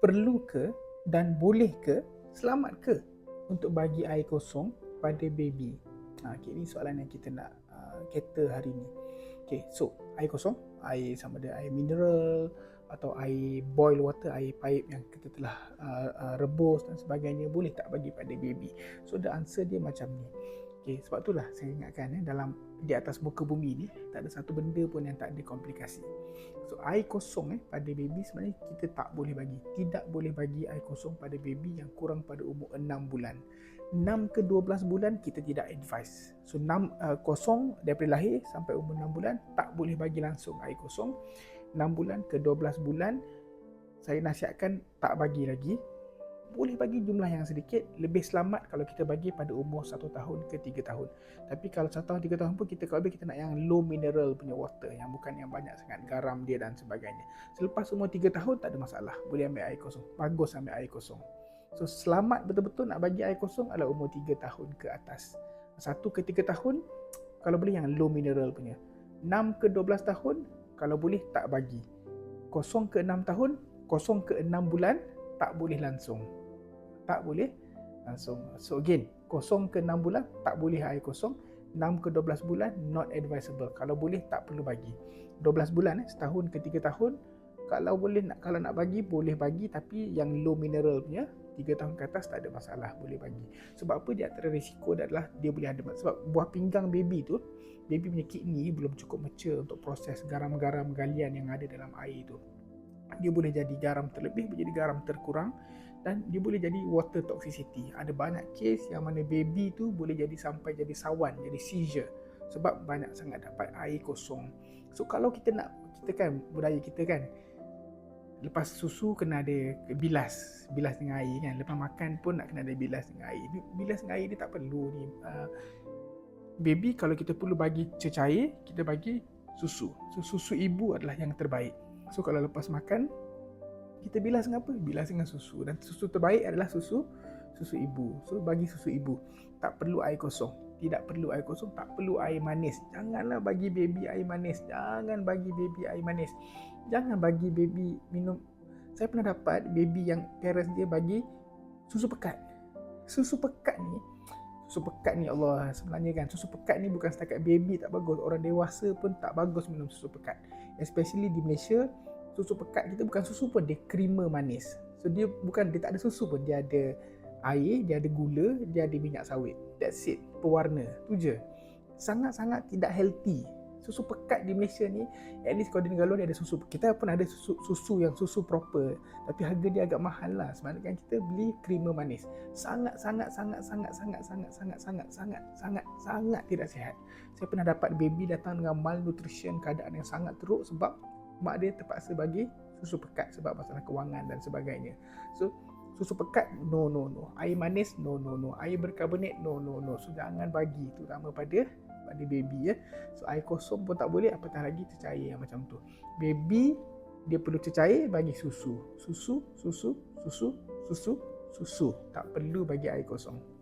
perlu ke dan boleh ke selamat ke untuk bagi air kosong pada baby? Ha, okay, ini soalan yang kita nak uh, cater hari ni. Okay, so air kosong, air sama ada air mineral atau air boil water, air paip yang kita telah uh, uh, rebus dan sebagainya boleh tak bagi pada baby? So the answer dia macam ni. Okay, sebab itulah saya ingatkan eh, dalam di atas muka bumi ni tak ada satu benda pun yang tak ada komplikasi. So air kosong eh pada baby sebenarnya kita tak boleh bagi. Tidak boleh bagi air kosong pada baby yang kurang pada umur 6 bulan. 6 ke 12 bulan kita tidak advise. So 6 uh, kosong daripada lahir sampai umur 6 bulan tak boleh bagi langsung air kosong. 6 bulan ke 12 bulan saya nasihatkan tak bagi lagi boleh bagi jumlah yang sedikit lebih selamat kalau kita bagi pada umur 1 tahun ke 3 tahun. Tapi kalau 1 tahun 3 tahun pun kita kalau kita nak yang low mineral punya water yang bukan yang banyak sangat garam dia dan sebagainya. Selepas umur 3 tahun tak ada masalah. Boleh ambil air kosong. Bagus ambil air kosong. So selamat betul-betul nak bagi air kosong adalah umur 3 tahun ke atas. 1 ke 3 tahun kalau boleh yang low mineral punya. 6 ke 12 tahun kalau boleh tak bagi. 0 ke 6 tahun 0 ke 6 bulan tak boleh langsung tak boleh langsung. So again, kosong ke 6 bulan tak boleh air kosong. 6 ke 12 bulan not advisable. Kalau boleh tak perlu bagi. 12 bulan eh, setahun ke 3 tahun kalau boleh nak kalau nak bagi boleh bagi tapi yang low mineral punya 3 tahun ke atas tak ada masalah boleh bagi. Sebab apa dia antara risiko dia adalah dia boleh ada sebab buah pinggang baby tu baby punya kidney belum cukup mature untuk proses garam-garam galian yang ada dalam air tu. Dia boleh jadi garam terlebih menjadi garam terkurang dan dia boleh jadi water toxicity. Ada banyak kes yang mana baby tu boleh jadi sampai jadi sawan, jadi seizure sebab banyak sangat dapat air kosong. So kalau kita nak kita kan budaya kita kan lepas susu kena ada bilas, bilas dengan air kan. Lepas makan pun nak kena ada bilas dengan air. Bilas dengan air ni tak perlu ni. Uh, baby kalau kita perlu bagi cecair, kita bagi susu. So susu ibu adalah yang terbaik. So kalau lepas makan kita bilas dengan apa? Bilas dengan susu dan susu terbaik adalah susu susu ibu. So bagi susu ibu tak perlu air kosong. Tidak perlu air kosong, tak perlu air manis. Janganlah bagi baby air manis. Jangan bagi baby air manis. Jangan bagi baby minum. Saya pernah dapat baby yang parents dia bagi susu pekat. Susu pekat ni Susu pekat ni Allah sebenarnya kan Susu pekat ni bukan setakat baby tak bagus Orang dewasa pun tak bagus minum susu pekat Especially di Malaysia susu pekat kita bukan susu pun dia creamer manis. So dia bukan dia tak ada susu pun. Dia ada air dia ada gula dia ada minyak sawit. That's it. Pewarna. Tu je. Sangat-sangat tidak healthy. Susu pekat di Malaysia ni at least kalau di negara luar ada susu. Kita pun ada susu, susu yang susu proper. Tapi harga dia agak mahal lah. Sebenarnya kan kita beli creamer manis. Sangat sangat sangat sangat sangat sangat sangat sangat sangat sangat sangat tidak sihat. Saya pernah dapat baby datang dengan malnutrition keadaan yang sangat teruk sebab mak dia terpaksa bagi susu pekat sebab masalah kewangan dan sebagainya. So susu pekat no no no. Air manis no no no. Air berkarbonat no no no. So jangan bagi terutama pada pada baby ya. So air kosong pun tak boleh apatah lagi cecair yang macam tu. Baby dia perlu cecair bagi susu. Susu, susu, susu, susu, susu. Tak perlu bagi air kosong.